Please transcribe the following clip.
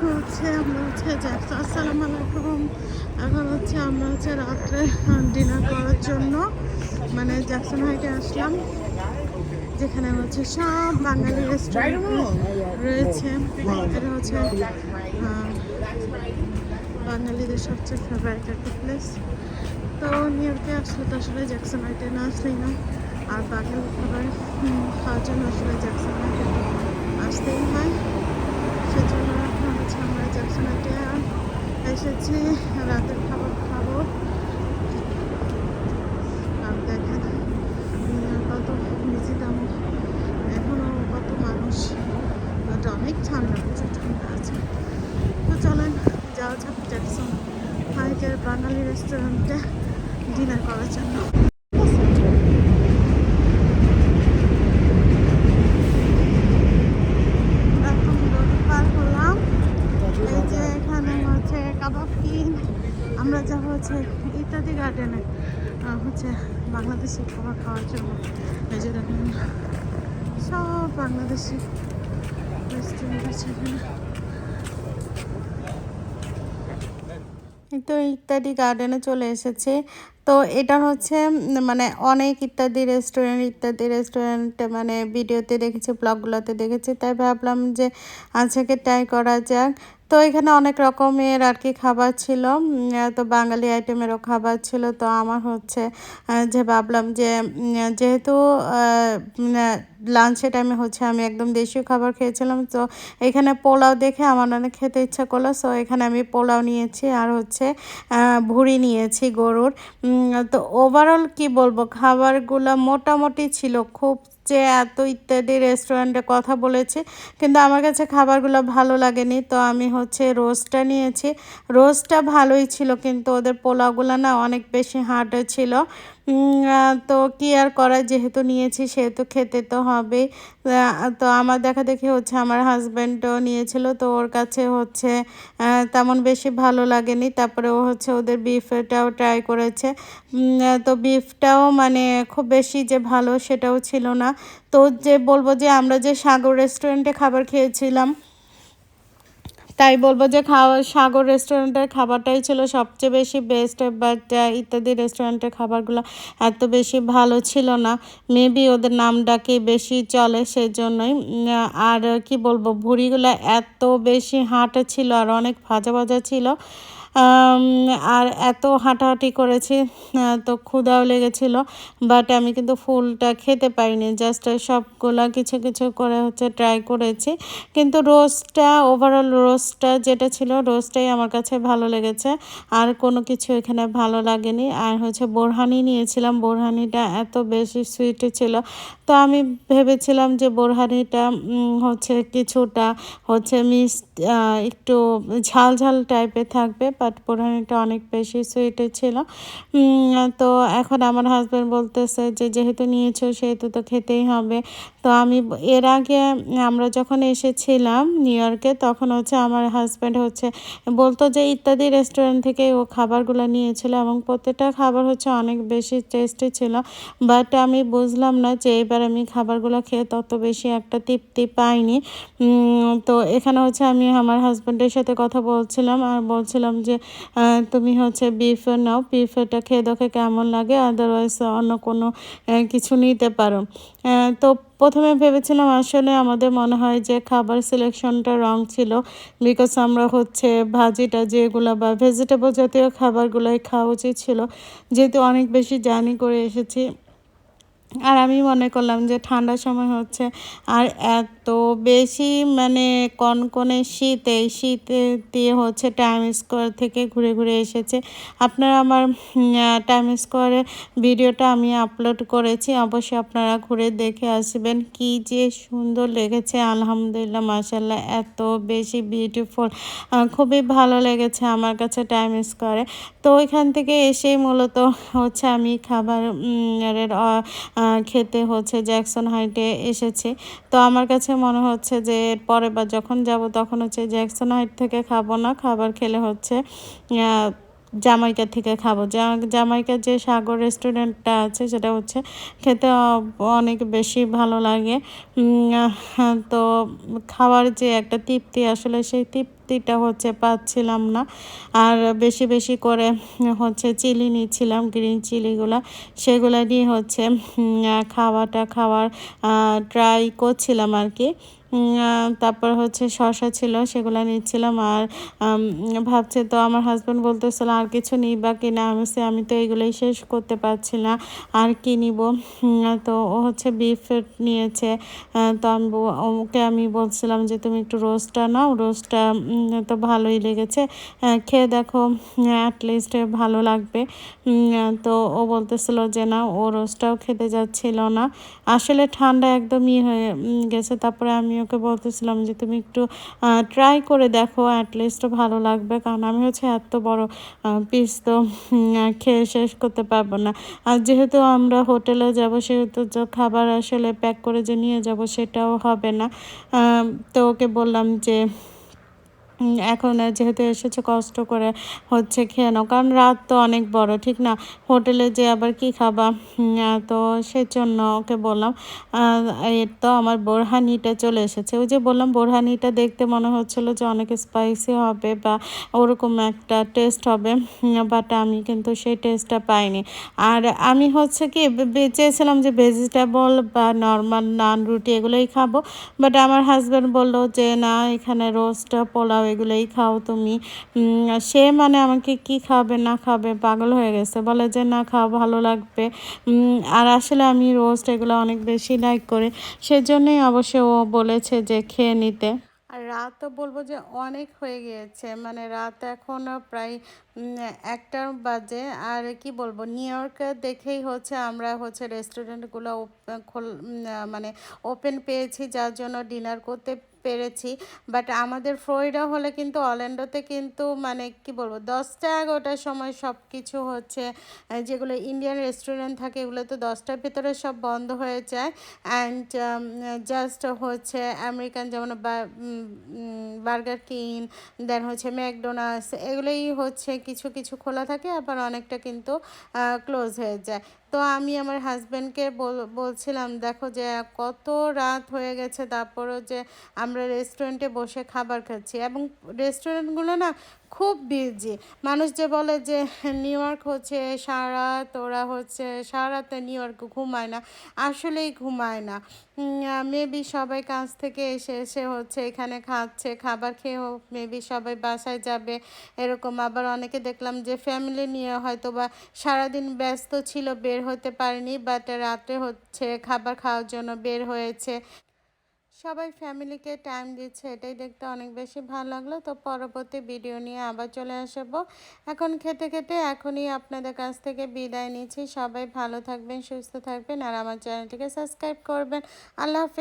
এখন হচ্ছে, আমরা হচ্ছে যাচ্ছি আসসালামু আলাইকুম। এখন হচ্ছে আমরা হচ্ছে রাত্রে ডিনার করার জন্য মানে জ্যাকসন হাইটে আসলাম, যেখানে হচ্ছে সব বাঙালি রেস্টুরেন্ট রয়েছে। এটা হচ্ছে বাঙালিদের সবচেয়ে ফেভারিট একটা প্লেস তো নিউ ইয়র্কে আসলে তো আসলে জ্যাকসন হাইটে না আসলেই না। আর বাঙালি খাবার খাওয়ার জন্য আসলে জ্যাকসন হাইটে আসতেই হয় সেজন্য এখন হচ্ছে আমরা জ্যাকসন হাইটে এসেছি রাতের খাবার খাব। আর দেখেন কত বেশি দাম এখনও কত মানুষ। এটা অনেক ঠান্ডা প্রচুর ঠান্ডা আছে। তো চলেন, যাওয়া যাক জ্যাকসন হাইকের বাঙালি রেস্টুরেন্টে ডিনার করার জন্য এখন রোড পার হলাম এই যে এখানে হচ্ছে কাবাব কিং আমরা যাব হচ্ছে ইত্যাদি গার্ডেনে হচ্ছে বাংলাদেশি খাবার খাওয়ার জন্য এই যে সব বাংলাদেশি রেস্টুরেন্ট আছে তো ইত্যাদি গার্ডেনে চলে এসেছে। তো এটা হচ্ছে মানে অনেক ইত্যাদি রেস্টুরেন্ট ইত্যাদি রেস্টুরেন্ট মানে ভিডিওতে দেখেছি ব্লগগুলোতে দেখেছি, তাই ভাবলাম যে আজকে ট্রাই করা যাক। তো এখানে অনেক রকমের আর কি খাবার ছিল। তো বাঙালি আইটেমেরও খাবার ছিল। তো আমার হচ্ছে যে ভাবলাম যে যেহেতু লাঞ্চের টাইমে হচ্ছে আমি একদম দেশীয় খাবার খেয়েছিলাম। তো এখানে পোলাও দেখে আমার অনেক খেতে ইচ্ছা করল। সো এখানে আমি পোলাও নিয়েছি আর হচ্ছে ভুড়ি নিয়েছি গরুর। তো ওভারঅল কি বলব? খাবারগুলো মোটামুটি ছিল। খুব যে এত ইত্যাদি রেস্টুরেন্টে কথা বলেছি, কিন্তু আমার কাছে খাবারগুলো ভালো লাগেনি। তো আমি হচ্ছে রোস্টটা নিয়েছি। রোস্টটা ভালোই ছিল, কিন্তু ওদের পোলাওগুলো না অনেক বেশি হার্ড ছিল। তো কি আর করা যেহেতু নিয়েছি সেহেতু খেতে তো আহ, তো আমার দেখা দেখি হচ্ছে আমার হাজব্যান্ডও নিয়েছিল তো ওর কাছে হচ্ছে তেমন বেশি ভালো লাগেনি। তারপরে ও হচ্ছে ওদের বিফটাও ট্রাই করেছে। তো বিফটাও মানে খুব বেশি যে ভালো সেটাও ছিল না। তো যে বলব যে আমরা যে সাগর রেস্টুরেন্টে খাবার খেয়েছিলাম তাই বলব যে খাওয়া, সাগর রেস্টুরেন্টের খাবারটাই ছিল সবচেয়ে বেশি বেস্ট বাট ইত্যাদি রেস্টুরেন্টের খাবারগুলো এত বেশি ভালো ছিল না। মেবি ওদের নাম ডাকে বেশি চলে সেই জন্যই আর কি বলব, ভুড়িগুলো এত বেশি হাঁটা ছিল আর অনেক ভাজা ভাজা ছিল। আর এত হাঁটাহাঁটি করেছি তো ক্ষুধাও লেগেছিল বাট আমি কিন্তু ফুলটা খেতে পাইনি জাস্ট সবগুলা কিছু কিছু করে হচ্ছে ট্রাই করেছি, কিন্তু রোস্টটা ওভারঅল রোস্টটা যেটা ছিল রোস্টটাই আমার কাছে ভালো লেগেছে, আর কোনো কিছু এখানে ভালো লাগেনি, আর হচ্ছে বোরহানি নিয়েছিলাম, বোরহানিটা এত বেশি সুইট ছিল, তো আমি ভেবেছিলাম যে বোরহানিটা হচ্ছে কিছুটা হচ্ছে মিস একটু ঝাল ঝাল টাইপের থাকবে বাট অনেক বেশি সুইটে ছিল। তো এখন আমার হাজব্যান্ড বলতেছে যে, যেহেতু নিয়েছো, সেহেতু তো খেতেই হবে। তো আমি এর আগে আমরা যখন এসেছিলাম নিউ ইয়র্কে তখন হচ্ছে আমার হাজব্যান্ড হচ্ছে, বলতো যে ইত্যাদি রেস্টুরেন্ট থেকে ও খাবারগুলো নিয়েছিল এবং প্রত্যেকটা খাবার হচ্ছে অনেক বেশি টেস্টি ছিল। বাট আমি বুঝলাম না যে এবার আমি খাবারগুলো খেয়ে তত বেশি একটা তৃপ্তি পাইনি। তো এখানে হচ্ছে আমি আমার হাজব্যান্ডের সাথে কথা বলছিলাম আর বলছিলাম যে তুমি হচ্ছে বিফ নাও বিফটা খেয়ে দেখে কেমন লাগে আদারওয়াইজ অন্য কোনো কিছু নিতে পারো। তো প্রথমে ভেবেছিলাম আসলে আমাদের মনে হয় যে খাবার সিলেকশনটা রং ছিল বিকজ আমরা হচ্ছে ভাজিটা যেগুলো বা ভেজিটেবল জাতীয় খাবারগুলোই খাওয়া উচিত ছিল। যেহেতু অনেক বেশি জার্নি করে এসেছি। আর আমি মনে করলাম যে ঠান্ডার সময় হচ্ছে আর এত বেশি মানে কনকনে শীত এই শীতে দিয়ে হচ্ছে টাইম স্কোয়ার থেকে ঘুরে ঘুরে এসেছে। আপনারা আমার টাইম স্কোয়ারের ভিডিওটা আমি আপলোড করেছি অবশ্যই আপনারা ঘুরে দেখে আসবেন। কি যে সুন্দর লেগেছে আলহামদুলিল্লাহ মাসাল্লাহ এত বেশি বিউটিফুল খুবই ভালো লেগেছে আমার কাছে টাইম স্কোয়ারে তো ওইখান থেকে এসেই মূলত হচ্ছে আমি খাবার উম, এর, আহ, আহ, খেতে হচ্ছে, জ্যাকসন হাইটে এসেছে। তো আমার কাছে মনে হচ্ছে যে পরে বা যখন যাব তখন হচ্ছে জ্যাকসন হাইট থেকে খাব না, খাবার খেলে হচ্ছে জামাইকা থেকে খাব। জামাইকার যে সাগর রেস্টুরেন্টটা আছে, সেটা হচ্ছে খেতে অনেক বেশি ভালো লাগে। তো খাওয়ার যে একটা তৃপ্তি, আসলে সেই তৃপ্তিটা হচ্ছে পাচ্ছিলাম না। আর বেশি বেশি করে হচ্ছে চিলি নিচ্ছিলাম, গ্রিন চিলিগুলো। সেগুলো দিয়ে হচ্ছে খাওয়াটা খাওয়ার ট্রাই করছিলাম আর কি। তারপর হচ্ছে শশা ছিল, সেগুলো নিচ্ছিলাম আর ভাবছে তো আমার হাজব্যান্ড বলতেছিল, আর কিছু নিই বা কিনা আমি আমি তো এগুলোই শেষ করতে পারছি না, আর কি নিব? তো ও হচ্ছে বিফ নিয়েছে তো আমি ওকে আমি বলছিলাম যে, তুমি একটু রোস্টটা নাও রোস্টটা তো ভালোই লেগেছে খেয়ে দেখো অ্যাটলিস্ট ভালো লাগবে। তো ও বলতেছিল যে, না, ও রোস্টটাও খেতে যাচ্ছিল না। আসলে ঠান্ডা একদমই হয়ে গেছে, তারপরে আমি ওকে বলতেছিলাম যে, তুমি একটু ট্রাই করে দেখো অ্যাটলিস্ট ভালো লাগবে। কারণ আমি হচ্ছে এত বড় পিস তো খেয়ে শেষ করতে পারব না। আর যেহেতু আমরা হোটেলে যাব, সেহেতু খাবার আসলে প্যাক করে যে নিয়ে যাব, সেটাও হবে না। তো ওকে বললাম যে এখন যেহেতু এসেছে, কষ্ট করে হচ্ছে খেয়ে নাও। কারণ রাত তো অনেক বড়, ঠিক না? হোটেলে যে আবার কি খাবা? তো সেজন্য ওকে বললাম এর তো আমার বোরহানিটা চলে এসেছে। ওই যে বললাম, বোরহানিটা দেখতে মনে হচ্ছিল যে অনেক স্পাইসি হবে বা ওরকম একটা টেস্ট হবে বাট আমি কিন্তু সেই টেস্টটা পাইনি। আর আমি হচ্ছে কি চেয়েছিলাম যে ভেজিটেবল বা নর্মাল নান রুটি এগুলোই খাব বাট আমার হাজব্যান্ড বলল যে, না, এখানে রোস্ট পোলাও এগুলোই খাও তুমি। সে মানে আমাকে কি খাবে, না খাবে, পাগল হয়ে গেছে। বলে যে, না, খাও, ভালো লাগবে। আর আসলে আমি রোস্ট এগুলো অনেক বেশি লাইক করি। সেজন্যই অবশ্য ও বলেছে যে, খেয়ে নিতে। আর রাত তো বলব যে, অনেক হয়ে গিয়েছে। মানে রাত এখন প্রায় একটা বাজে। আর কি বলব নিউ ইয়র্ক দেখেই হচ্ছে আমরা হচ্ছে রেস্টুরেন্টগুলো মানে ওপেন পেয়েছি। যার জন্য ডিনার করতে পেরেছি। বাট আমাদের ফ্লোরিডা হলে কিন্তু অল্যান্ডোতে কিন্তু মানে কি বলব দশটা এগারোটার সময় সব কিছু হচ্ছে যেগুলো ইন্ডিয়ান রেস্টুরেন্ট থাকে এগুলো তো দশটার ভিতরে সব বন্ধ হয়ে যায়। অ্যান্ড জাস্ট হচ্ছে আমেরিকান যেমন বার্গার কিং দেন হচ্ছে ম্যাকডোনাল্ডস, এগুলোই হচ্ছে কিছু কিছু খোলা থাকে, আবার অনেকটা কিন্তু ক্লোজ হয়ে যায়। তো আমি আমার হাজব্যান্ডকে বলছিলাম, দেখো যে কত রাত হয়ে গেছে, তারপরও যে আমরা রেস্টুরেন্টে বসে খাবার খাচ্ছি। এবং রেস্টুরেন্টগুলো না খুব বিজি মানুষ যে বলে যে নিউ ইয়র্ক হচ্ছে সারা, তোরা হচ্ছে সারাতে নিউ ইয়র্ক ঘুমায় না। আসলেই ঘুমায় না। মেবি সবাই কাজ থেকে এসে এসে হচ্ছে এখানে খাচ্ছে, খাবার খেয়েও মেবি সবাই বাসায় যাবে, এরকম। আবার অনেকে দেখলাম যে ফ্যামিলি নিয়ে হয়তো বা সারাদিন ব্যস্ত ছিল, বের হতে পারেনি বাট রাতে হচ্ছে খাবার খাওয়ার জন্য বের হয়েছে। সবাই ফ্যামিলিকে টাইম দিচ্ছে, এটাই দেখতে অনেক বেশি ভালো লাগল। তো পরবর্তী ভিডিও নিয়ে আবার চলে আসব। এখন খেতে খেতে এখনই আপনাদের কাছ থেকে বিদায় নিচ্ছি। সবাই ভালো থাকবেন, সুস্থ থাকবেন আর আমার চ্যানেলটিকে সাবস্ক্রাইব করবেন। আল্লাহ হাফেজ।